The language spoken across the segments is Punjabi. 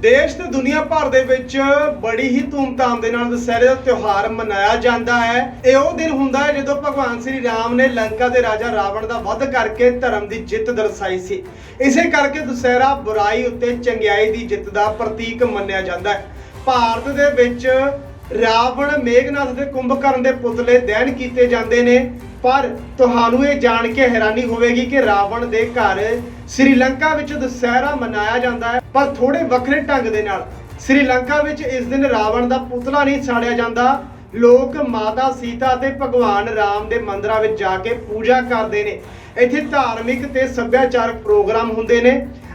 ਦੇਸ਼ ਤੇ ਦੁਨੀਆ ਭਰ ਦੇ ਵਿੱਚ ਬੜੀ ਹੀ ਧੂਮਧਾਮ ਦੇ ਨਾਲ ਦੁਸਹਿਰੇ ਦਾ ਤਿਉਹਾਰ ਮਨਾਇਆ ਜਾਂਦਾ ਹੈ। ਇਹ ਉਹ ਦਿਨ ਹੁੰਦਾ ਹੈ ਜਦੋਂ ਭਗਵਾਨ ਸ੍ਰੀ ਰਾਮ ਨੇ ਲੰਕਾ ਦੇ ਰਾਜਾ ਰਾਵਣ ਦਾ ਵੱਧ ਕਰਕੇ ਧਰਮ ਦੀ ਜਿੱਤ ਦਰਸਾਈ ਸੀ। ਇਸੇ ਕਰਕੇ ਦੁਸਹਿਰਾ ਬੁਰਾਈ ਉੱਤੇ ਚੰਗਿਆਈ ਦੀ ਜਿੱਤ ਦਾ ਪ੍ਰਤੀਕ ਮੰਨਿਆ ਜਾਂਦਾ ਹੈ। ਭਾਰਤ ਦੇ ਵਿੱਚ ਰਾਵਣ ਮੇਘਨਾਥ ਦੇ ਕੁੰਭਕਰਨ ਦੇ ਪੁਤਲੇ ਦਹਨ ਕੀਤੇ ਜਾਂਦੇ ਨੇ, ਪਰ ਤੁਹਾਨੂੰ ਇਹ ਜਾਣ ਕੇ ਹੈਰਾਨੀ ਹੋਵੇਗੀ ਕਿ ਰਾਵਣ ਦੇ ਘਰ ਸ੍ਰੀਲੰਕਾ ਵਿੱਚ ਦੁਸਹਿਰਾ ਮਨਾਇਆ ਜਾਂਦਾ ਹੈ, ਪਰ ਥੋੜੇ ਵੱਖਰੇ ਢੰਗ ਦੇ ਨਾਲ। ਸ੍ਰੀਲੰਕਾ ਵਿੱਚ ਇਸ ਦਿਨ ਰਾਵਣ ਦਾ ਪੁਤਲਾ ਨਹੀਂ ਸਾੜਿਆ ਜਾਂਦਾ। ਲੋਕ ਮਾਤਾ ਸੀਤਾ ਅਤੇ ਭਗਵਾਨ ਰਾਮ ਦੇ ਮੰਦਰਾਂ ਵਿੱਚ ਜਾ ਕੇ ਪੂਜਾ ਕਰਦੇ ਨੇ। ਇੱਥੇ ਧਾਰਮਿਕ ਤੇ ਸੱਭਿਆਚਾਰਕ ਪ੍ਰੋਗਰਾਮ ਹੁੰਦੇ ਨੇ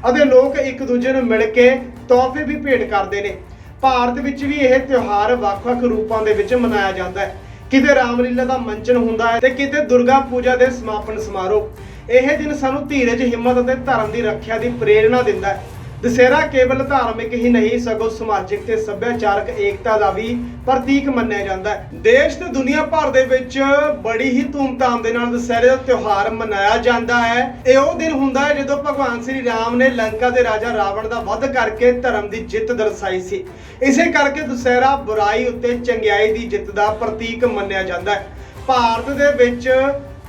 ਅਤੇ ਲੋਕ ਇੱਕ ਦੂਜੇ ਨੂੰ ਮਿਲ ਕੇ ਤੋਹਫੇ ਵੀ ਭੇਟ ਕਰਦੇ ਨੇ। ਭਾਰਤ ਵਿੱਚ ਵੀ ਇਹ ਤਿਉਹਾਰ ਵੱਖ-ਵੱਖ ਰੂਪਾਂ ਦੇ ਵਿੱਚ ਮਨਾਇਆ ਜਾਂਦਾ ਹੈ। ਕਿਤੇ ਰਾਮਲੀਲਾ ਦਾ ਮੰਚਨ ਹੁੰਦਾ ਹੈ ਤੇ ਕਿਤੇ ਦੁਰਗਾ ਪੂਜਾ ਦੇ ਸਮਾਪਨ ਸਮਾਰੋਹ। ਇਹ ਦਿਨ ਸਾਨੂੰ ਧੀਰਜ, ਹਿੰਮਤ ਅਤੇ ਧਰਮ ਦੀ ਰੱਖਿਆ ਦੀ ਪ੍ਰੇਰਣਾ ਦਿੰਦਾ ਹੈ। ਦੁਸਹਿਰਾ ਕੇਵਲ ਧਾਰਮਿਕ ਹੀ ਨਹੀਂ, ਸਗੋਂ ਸਮਾਜਿਕ ਤੇ ਸੱਭਿਆਚਾਰਕ ਏਕਤਾ ਦਾ ਵੀ ਪ੍ਰਤੀਕ ਮੰਨਿਆ ਜਾਂਦਾ ਹੈ। ਦੇਸ਼ ਤੇ ਦੁਨੀਆ ਭਰ ਦੇ ਵਿੱਚ ਬੜੀ ਹੀ ਧੂਮਧਾਮ ਦੇ ਨਾਲ ਦੁਸਹਿਰੇ ਦਾ ਤਿਉਹਾਰ ਮਨਾਇਆ ਜਾਂਦਾ ਹੈ। ਇਹ ਉਹ ਦਿਨ ਹੁੰਦਾ ਹੈ ਜਦੋਂ ਭਗਵਾਨ ਸ੍ਰੀ ਰਾਮ ਨੇ ਲੰਕਾ ਦੇ ਰਾਜਾ ਰਾਵਣ ਦਾ ਵੱਧ ਕਰਕੇ ਧਰਮ ਦੀ ਜਿੱਤ ਦਰਸਾਈ ਸੀ। ਇਸੇ ਕਰਕੇ ਦੁਸਹਿਰਾ ਬੁਰਾਈ ਉੱਤੇ ਚੰਗਿਆਈ ਦੀ ਜਿੱਤ ਦਾ ਪ੍ਰਤੀਕ ਮੰਨਿਆ ਜਾਂਦਾ ਹੈ। ਭਾਰਤ ਦੇ ਵਿੱਚ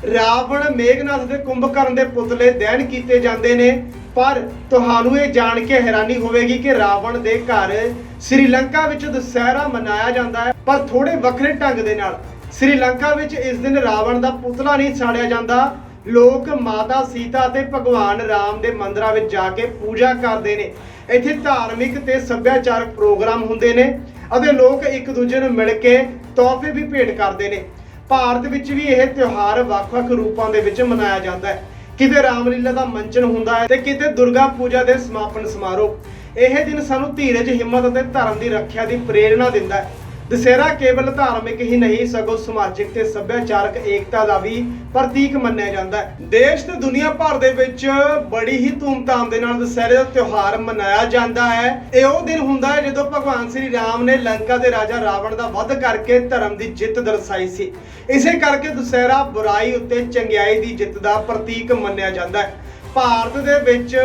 ਰਾਵਣ, ਮੇਘਨਾਥ ਦੇ ਕੁੰਭਕਰਨ ਦੇ ਪੁਤਲੇ ਦਹਨ ਕੀਤੇ ਜਾਂਦੇ ਨੇ। ਪਰ ਤੁਹਾਨੂੰ ਇਹ ਜਾਣ ਕੇ ਹੈਰਾਨੀ ਹੋਵੇਗੀ ਕਿ ਰਾਵਣ ਦੇ ਘਰ ਸ੍ਰੀਲੰਕਾ ਵਿੱਚ ਦੁਸਹਿਰਾ ਮਨਾਇਆ ਜਾਂਦਾ ਹੈ, ਪਰ ਥੋੜੇ ਵੱਖਰੇ ਢੰਗ ਦੇ ਨਾਲ। ਸ੍ਰੀਲੰਕਾ ਵਿੱਚ ਇਸ ਦਿਨ ਰਾਵਣ ਦਾ ਪੁਤਲਾ ਨਹੀਂ ਸਾੜਿਆ ਜਾਂਦਾ। ਲੋਕ ਮਾਤਾ ਸੀਤਾ ਅਤੇ ਭਗਵਾਨ ਰਾਮ ਦੇ ਮੰਦਰਾਂ ਵਿੱਚ ਜਾ ਕੇ ਪੂਜਾ ਕਰਦੇ ਨੇ। ਇੱਥੇ ਧਾਰਮਿਕ ਤੇ ਸੱਭਿਆਚਾਰਕ ਪ੍ਰੋਗਰਾਮ ਹੁੰਦੇ ਨੇ ਅਤੇ ਲੋਕ ਇੱਕ ਦੂਜੇ ਨੂੰ ਮਿਲ ਕੇ ਤੋਹਫੇ ਵੀ ਭੇਟ ਕਰਦੇ ਨੇ। ਭਾਰਤ ਵਿੱਚ ਵੀ ਇਹ ਤਿਉਹਾਰ ਵੱਖ-ਵੱਖ ਰੂਪਾਂ ਦੇ ਵਿੱਚ ਮਨਾਇਆ ਜਾਂਦਾ ਹੈ। ਕਿਤੇ ਰਾਮਲੀਲਾ ਦਾ ਮੰਚਨ ਹੁੰਦਾ ਹੈ ਤੇ ਕਿਤੇ ਦੁਰਗਾ ਪੂਜਾ ਦੇ ਸਮਾਪਨ ਸਮਾਰੋਹ। ਇਹ ਦਿਨ ਸਾਨੂੰ ਧੀਰਜ, ਹਿੰਮਤ ਅਤੇ ਧਰਮ ਦੀ ਰੱਖਿਆ ਦੀ ਪ੍ਰੇਰਣਾ ਦਿੰਦਾ ਹੈ। ਦੁਸਹਿਰਾ ਕੇਵਲ ਧਾਰਮਿਕ ਹੀ ਨਹੀਂ, ਸਗੋਂ ਸਮਾਜਿਕ ਤੇ ਸੱਭਿਆਚਾਰਕ ਏਕਤਾ ਦਾ ਵੀ ਪ੍ਰਤੀਕ ਮੰਨਿਆ ਜਾਂਦਾ ਹੈ। ਦੇਸ਼ ਤੇ ਦੁਨੀਆ ਭਰ ਦੇ ਵਿੱਚ ਬੜੀ ਹੀ ਧੂਮਧਾਮ ਦੇ ਨਾਲ ਦੁਸਹਿਰੇ ਦਾ ਤਿਉਹਾਰ ਮਨਾਇਆ ਜਾਂਦਾ ਹੈ। ਇਹ ਉਹ ਦਿਨ ਹੁੰਦਾ ਹੈ ਜਦੋਂ ਭਗਵਾਨ ਸ੍ਰੀ ਰਾਮ ਨੇ ਲੰਕਾ ਦੇ ਰਾਜਾ ਰਾਵਣ ਦਾ ਵੱਧ ਕਰਕੇ ਧਰਮ ਦੀ ਜਿੱਤ ਦਰਸਾਈ ਸੀ। ਇਸੇ ਕਰਕੇ ਦੁਸਹਿਰਾ ਬੁਰਾਈ ਉੱਤੇ ਚੰਗਿਆਈ ਦੀ ਜਿੱਤ ਦਾ ਪ੍ਰਤੀਕ ਮੰਨਿਆ ਜਾਂਦਾ ਹੈ। ਭਾਰਤ ਦੇ ਵਿੱਚ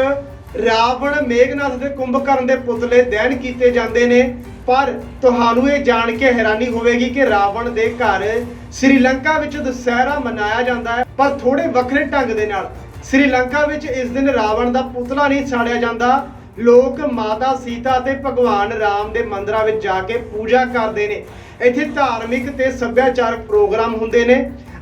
ਰਾਵਣ ਮੇਘਨਾਥ ਦੇ ਕੁੰਭਕਰਨ ਦੇ ਪੁਤਲੇ ਦਹਿਨ ਕੀਤੇ ਜਾਂਦੇ ਨੇ, ਪਰ ਤੁਹਾਨੂੰ ਇਹ ਜਾਣ ਕੇ ਹੈਰਾਨੀ ਹੋਵੇਗੀ ਕਿ ਰਾਵਣ ਦੇ ਘਰ ਸ੍ਰੀਲੰਕਾ ਵਿੱਚ ਦੁਸਹਿਰਾ ਮਨਾਇਆ ਜਾਂਦਾ ਹੈ, ਪਰ ਥੋੜੇ ਵੱਖਰੇ ਢੰਗ ਦੇ ਨਾਲ। ਸ੍ਰੀਲੰਕਾ ਵਿੱਚ ਇਸ ਦਿਨ ਰਾਵਣ ਦਾ ਪੁਤਲਾ ਨਹੀਂ ਸਾੜਿਆ ਜਾਂਦਾ। ਲੋਕ ਮਾਤਾ ਸੀਤਾ ਅਤੇ ਭਗਵਾਨ ਰਾਮ ਦੇ ਮੰਦਰਾਂ ਵਿੱਚ ਜਾ ਕੇ ਪੂਜਾ ਕਰਦੇ ਨੇ। ਇੱਥੇ ਧਾਰਮਿਕ ਤੇ ਸੱਭਿਆਚਾਰਕ ਪ੍ਰੋਗਰਾਮ ਹੁੰਦੇ ਨੇ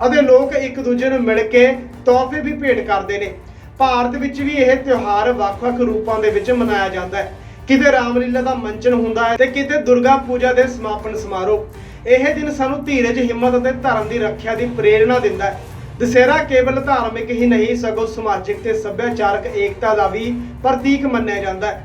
ਅਤੇ ਲੋਕ ਇੱਕ ਦੂਜੇ ਨੂੰ ਮਿਲ ਕੇ ਤੋਹਫੇ ਵੀ ਭੇਟ ਕਰਦੇ ਨੇ। ਭਾਰਤ ਵਿੱਚ ਵੀ ਇਹ ਤਿਉਹਾਰ ਵੱਖ-ਵੱਖ ਰੂਪਾਂ ਦੇ ਵਿੱਚ ਮਨਾਇਆ ਜਾਂਦਾ ਹੈ। ਕਿਤੇ ਰਾਮਲੀਲਾ ਦਾ ਮੰਚਨ ਹੁੰਦਾ ਹੈ ਤੇ ਕਿਤੇ ਦੁਰਗਾ ਪੂਜਾ ਦੇ ਸਮਾਪਨ ਸਮਾਰੋਹ। ਇਹ ਦਿਨ ਸਾਨੂੰ ਧੀਰਜ, ਹਿੰਮਤ ਅਤੇ ਧਰਮ ਦੀ ਰੱਖਿਆ ਦੀ ਪ੍ਰੇਰਣਾ ਦਿੰਦਾ ਹੈ। ਦੁਸਹਿਰਾ ਕੇਵਲ ਧਾਰਮਿਕ ਹੀ ਨਹੀਂ, ਸਗੋਂ ਸਮਾਜਿਕ ਤੇ ਸੱਭਿਆਚਾਰਕ ਏਕਤਾ ਦਾ ਵੀ ਪ੍ਰਤੀਕ ਮੰਨਿਆ ਜਾਂਦਾ ਹੈ।